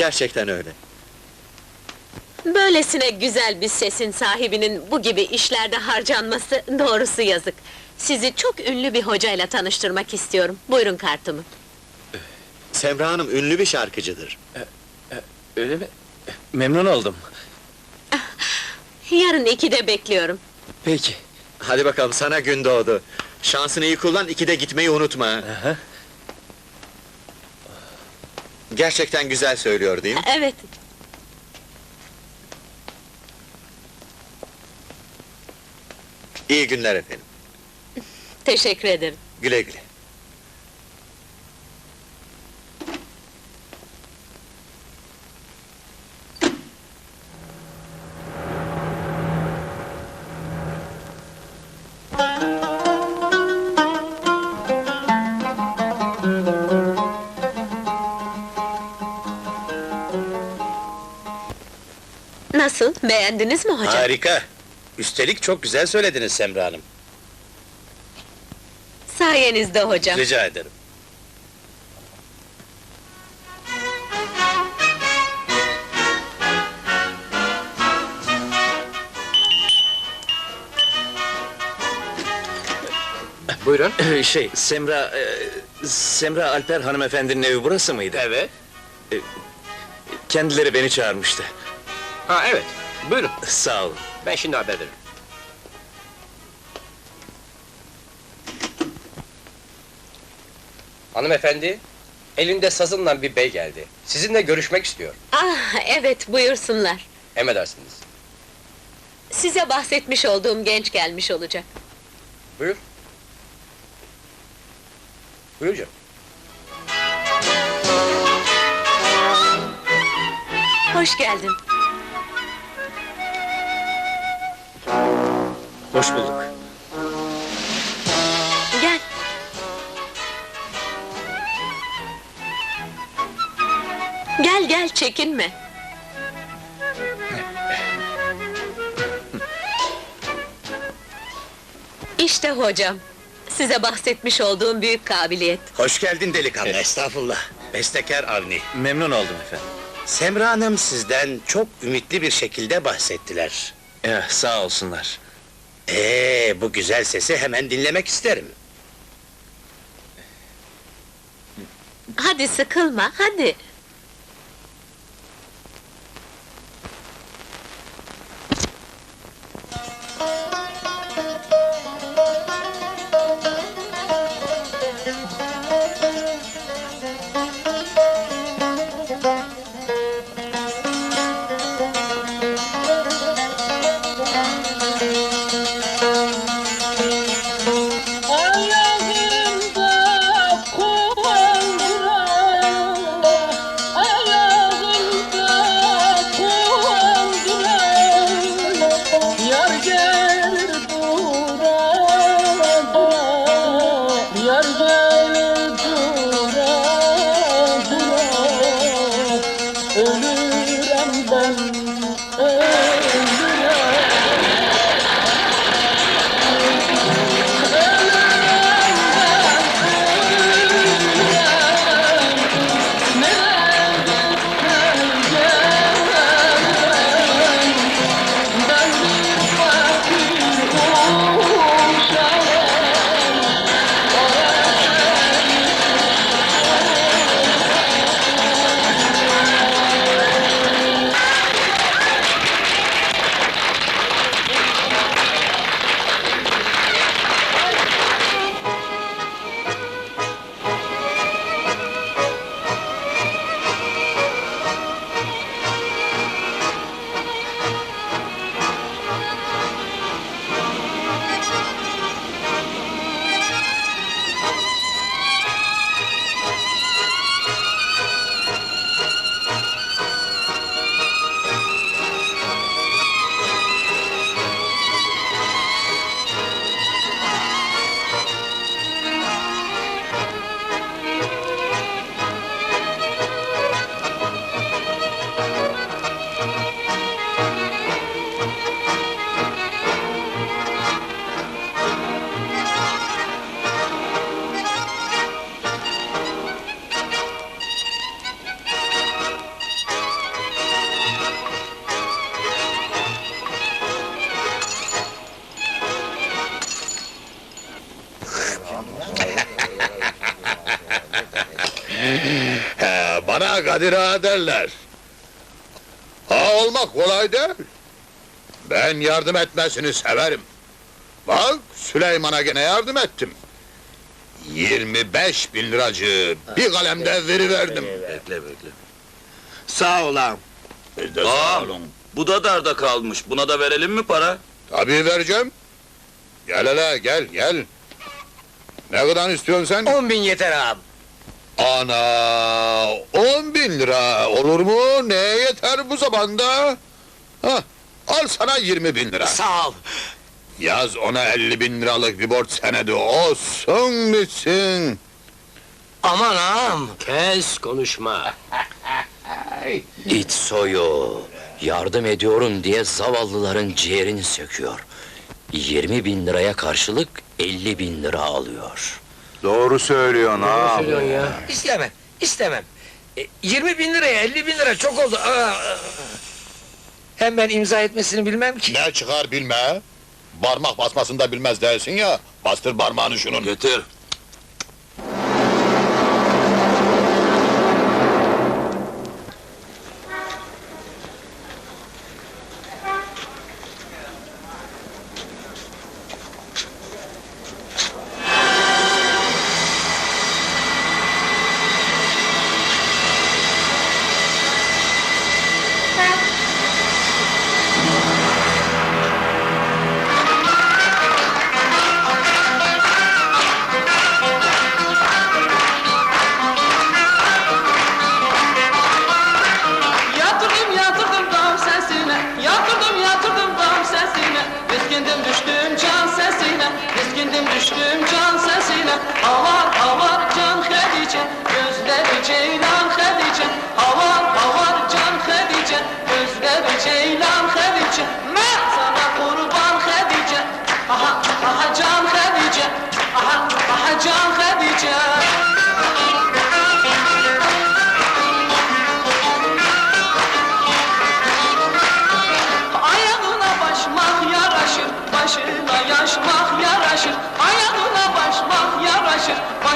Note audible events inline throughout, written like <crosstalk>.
Gerçekten öyle. Böylesine güzel bir sesin sahibinin bu gibi işlerde harcanması doğrusu yazık. Sizi çok ünlü bir hocayla tanıştırmak istiyorum. Buyurun kartımı. Semra Hanım ünlü bir şarkıcıdır. Öyle mi? Memnun oldum. Yarın ikide bekliyorum. Peki. Hadi bakalım sana gün doğdu. Şansını iyi kullan, ikide gitmeyi unutma. Aha. Gerçekten güzel söylüyor değil mi? Evet, İyi günler efendim. teşekkür ederim. Güle güle. Nasıl, beğendiniz mi hocam? Harika. Üstelik çok güzel söylediniz Semra Hanım. Sayenizde hocam. Rica ederim. Buyurun. <clears throat> şey, Semra... e, Semra Alper hanımefendinin evi burası mıydı? Evet. Kendileri beni çağırmıştı. Ha evet. Buyurun. Sağ olun. Ben şimdi haber veririm. Hanımefendi, elinde sazınla bir bey geldi. Sizinle görüşmek istiyor. Ah, evet, buyursunlar. Emredersiniz. Size bahsetmiş olduğum genç gelmiş olacak. Buyur. Buyur canım. Hoş geldin. Hoş bulduk. Gel. Gel gel, çekinme. İşte hocam. Size bahsetmiş olduğum büyük kabiliyet. Hoş geldin delikanlı, estağfurullah. Bestekar Avni. Memnun oldum efendim. Semra Hanım sizden çok ümitli bir şekilde bahsettiler. Eh, sağ olsunlar. Ee, bu güzel sesi hemen dinlemek isterim. Hadi sıkılma, hadi. Yeah. Kadir ağa derler. Ağa olmak kolay değil. Ben yardım etmesini severim. Bak Süleyman'a gene yardım ettim. 25 bin liracı bir kalemde veriverdim. Bekle bekle. Sağ ol ağam. Siz de sağ olun. Bu da darda kalmış. Buna da verelim mi para? Tabii vereceğim. Gel hele gel gel. Ne kadar istiyorsun sen? On bin yeter ağam. Ana, on bin lira olur mu? Neye yeter bu zamanda? Hah, al sana yirmi bin lira. Sağ ol. Yaz ona elli bin liralık bir borç senedi olsun bitsin. Aman ağam. Kes konuşma. İç soyu. Yardım ediyorum diye zavallıların ciğerini söküyor. 20 bin liraya karşılık 50 bin lira alıyor. Doğru söylüyorsun ağam. söylüyorsun ya? İstemem, istemem. E, 20 bin liraya 50 bin lira çok oldu. Aa, aa. Hem ben imza etmesini bilmem ki. Ne çıkar bilme. Parmak basmasını da bilmez dersin ya. Bastır parmağını şunun. Getir.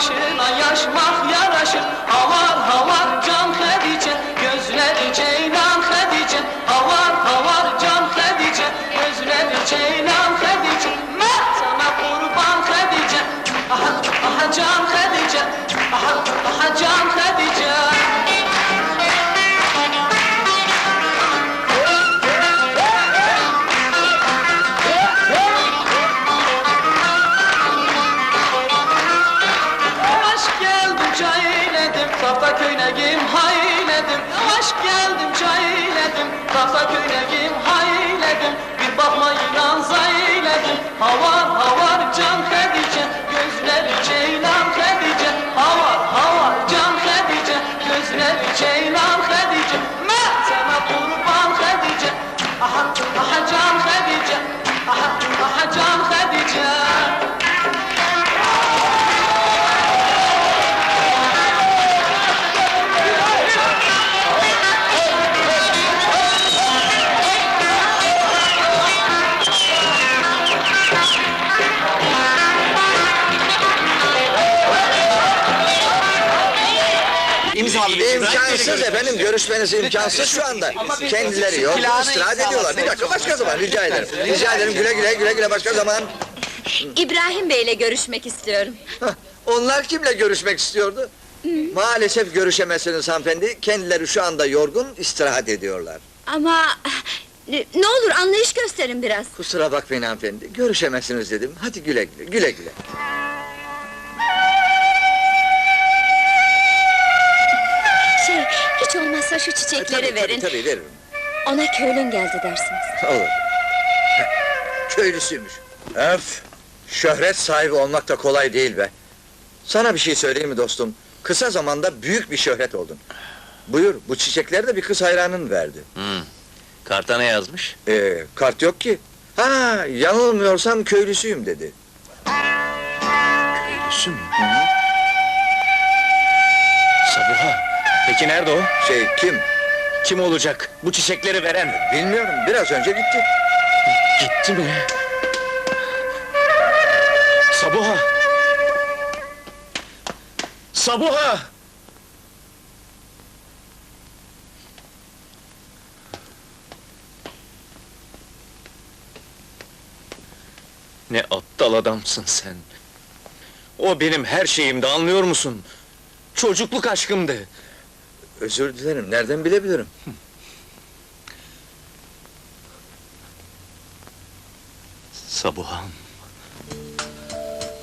Başına yaşmak yaraşır. Havar havar can Hadice, gözleri ceylan Hadice. Havar havar can Hadice, gözleri ceylan Hadice. Ben sana kurban Hadice, aha, aha can Hadice, aha, aha Havar havar can Hadice Gözleri ceylan Hadice Havar havar can Hadice Gözleri ceylan Hadice Ben sana kurban Hadice Aha aha can İmkansız efendim, görüşmeniz imkansız şu anda. Kendileri yok, istirahat ediyorlar. Bir dakika, başka zaman rica ederim. Rica ederim, güle güle, güle güle, başka zaman. İbrahim Bey'le görüşmek istiyorum. Hah, Onlar kimle görüşmek istiyordu? Maalesef görüşemezsiniz hanımefendi. Kendileri şu anda yorgun, istirahat ediyorlar. Ama ne olur anlayış gösterin biraz. Kusura bakmayın hanımefendi, görüşemezsiniz dedim. Hadi güle güle, güle güle. Olmazsa şu çiçekleri Tabii, verin. Tabii, tabii veririm. Ona köylün geldi dersiniz. Olur. Köylüsüymüş. Öf! Şöhret sahibi olmak da kolay değil be. Sana bir şey söyleyeyim mi dostum? Kısa zamanda büyük bir şöhret oldun. Buyur, bu çiçekleri de bir kız hayranın verdi. Karta ne yazmış? Ee, kart yok ki. Ha, yanılmıyorsam köylüsüyüm dedi. Köylüsü mü? Sabuha. Peki nerede o? Şey kim? Kim olacak? Bu çiçekleri veren. Bilmiyorum biraz önce gitti. Gitti mi? Sabuha! Sabuha! Ne aptal adamsın sen. O benim her şeyimdi anlıyor musun? Çocukluk aşkımdı. Özür dilerim, nereden bilebilirim? Sabuham.